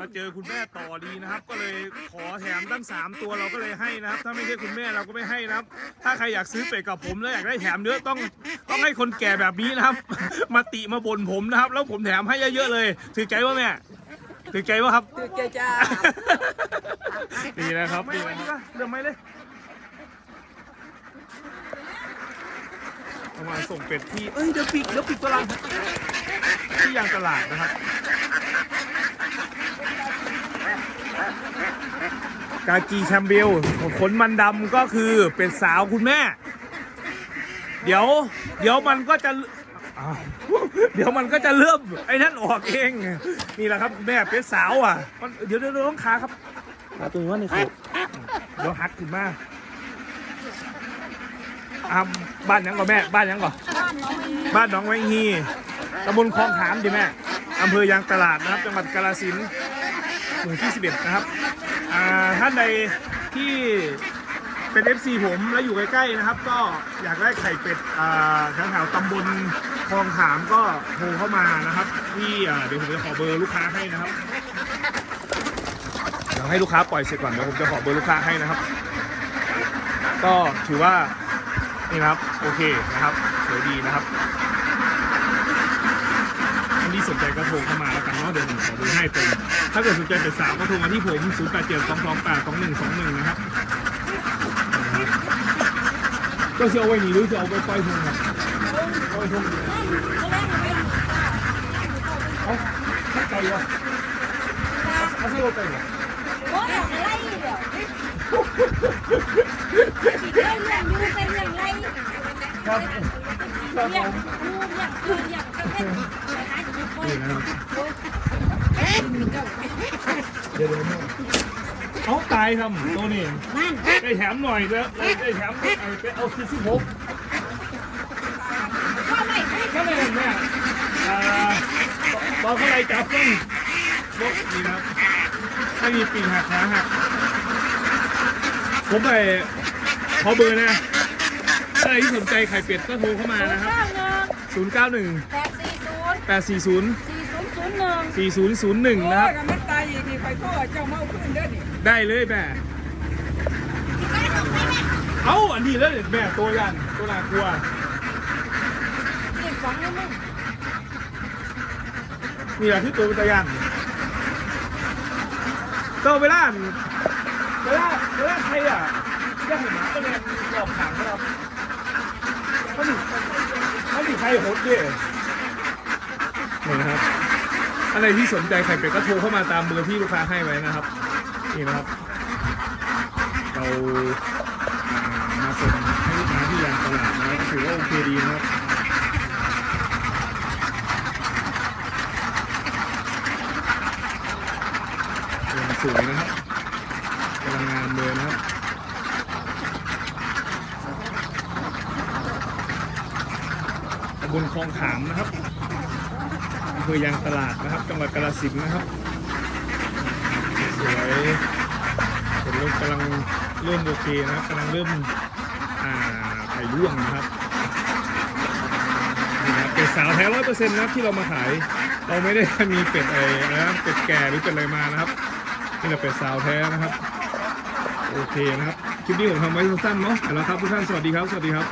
มาเจอคุณแม่ต่อดีนะครับ ก็เลยขอแถมตั้ง 3 ตัวเราก็เลยให้นะครับ ถ้าไม่ใช่คุณแม่เราก็ไม่ให้นะครับ ถ้าใครอยากซื้อเป็ดกับผมแล้วอยากได้แถมเยอะต้องต้องให้คนแก่แบบนี้นะครับ มาติมาบ่นผมนะครับ แล้วผมแถมให้เยอะๆเลยถือใจว่าแม่ถือใจว่าครับคือเกจ้านี่นะครับนี่นะครับเริ่มไหมเลยประมาณส่งเป็ดที่ เอ้ยเดี๋ยวปิดเดี๋ยวปิดตลาดที่ยางตลาดนะครับ กากีแชมเบลขนมันดำก็คือเป็นสาวคุณแม่ เดี๋ยว เดี๋ยวมันก็จะเดี๋ยวมันก็จะเริ่มไอ้นั่นออกเอง นี่แหละครับแม่เป็นสาวอะมันเดี๋ยวเดี๋ยวน้องขาครับขาตัวนี้ว่าในขาเดี๋ยวหักขึ้นมาอ่าบ้านยังก่อนแม่บ้านยังก่อนบ้านหน้องแวงฮีตำบลคลองขามดิแม่อำเภอยางตลาดนะครับ จังหวัดกาฬสินธุ์หมู่ที่ 11 นะครับ อ่าท่านใดที่เป็น FC ผมแล้วอยู่ใกล้ๆนะครับ ก็อยากได้ไข่เป็ดอ่าแถวๆตำบลคลองขามก็โทรเข้ามานะครับที่อ่าเดี๋ยวผมจะขอเบอร์ลูกค้าให้นะครับเดี๋ยวให้ลูกค้าปล่อยเสร็จก่อนเดี๋ยวผมจะขอเบอร์ลูกค้าให้นะครับ ก็ถือว่านี่นะครับโอเคนะครับสวยดีนะครับ ที่สนใจก็โทรเข้ามาแล้วกันเนาะเดี๋ยวผมขอดูให้เป็น ถ้าเกิดสนใจเป็นสาวก็โทรมาที่ผม 0 8 7 2 2 8 2 1 2 1 นะครับก็จะเอาไว้นี่หรือจะเอาไปปล่อยทุ่งครับปล่อยทุ่งดีเอาไม่ไกลวะเอาซื้อรถไปเหรอโอ้ยอะไรเดี๋ยวสิเรื่องเรื่องอยู่เป็นเรื่องไรครับเรื่องอยู่เรื่องเรื่องเรื่องเป็ นหาจุดคนนี่นะครับเดี๋ยวเดี๋ยวเอาตายทำตัวนี้นั่นได้แถมหน่อยแล้วได้แถมไอ้ไปเอาที่สิบหกว่าไม่ไม่ก็เลยเนี่ยอ่าตอนเขาไล่จับต้องลบนี่นะครับไม่มีปีกหักขาหักผมไปขอเบอร์นะถ้าใครที่สนใจไข่เป็ดก็โทรเข้ามานะครับเก้าหนึ่ง091แปดสี่ศูนย์ 840 สี่ศูนย์ศูนย์หนึ่ง4001 นะครับ โอ้ยมันตายอีกนี่ไปก็เจ้าเมาขึ้นเด้อนี่ได้เลยแม่ เอ้า อันนี้แล้วแม่ตัวยันตัวน่ากลัวเด็กสองนิดนึงนี่แหละที่ตัวเป็นตะยันตัวเวลาเวลาเวลาใครอะแยกเห็นหมาก็เลยหลอกขังนะครับเขาหนีเขาหนีใครโหดเย่ นี่นะครับ อะไรที่สนใจไข่เป็ดก็โทรเข้ามาตามเบอร์ที่ลูกค้าให้ไว้นะครับ นี่นะครับ เราอ่ามาส่งให้ลูกค้าที่ยางตลาดนะครับถือว่าโอเคดีนะครับสวยนะครับกำลังงามเลยนะครับบลคลองขามนะครับ ภอยางตลาดนะครับ จังหวัดกาฬสินธุ์นะครับ สวยผมเริ่มกำลังเริ่มโอเคนะครับกำลังเริ่มอ่าไข่ร่วงนะครับนี่นะครับเป็ดสาวแท้ร้อยเปอร์เซ็นต์นะครับที่เรามาขาย เราไม่ได้มีเป็ดอะไรนะเป็ดแก่หรือเป็ดอะไรมานะครับนี่เราเป็ดสาวแท้นะครับ โอเคนะครับ คลิปนี้ผมทำไว้สั้นๆเนาะเอาละครับทุกท่านสวัสดีครับ สวัสดีครับ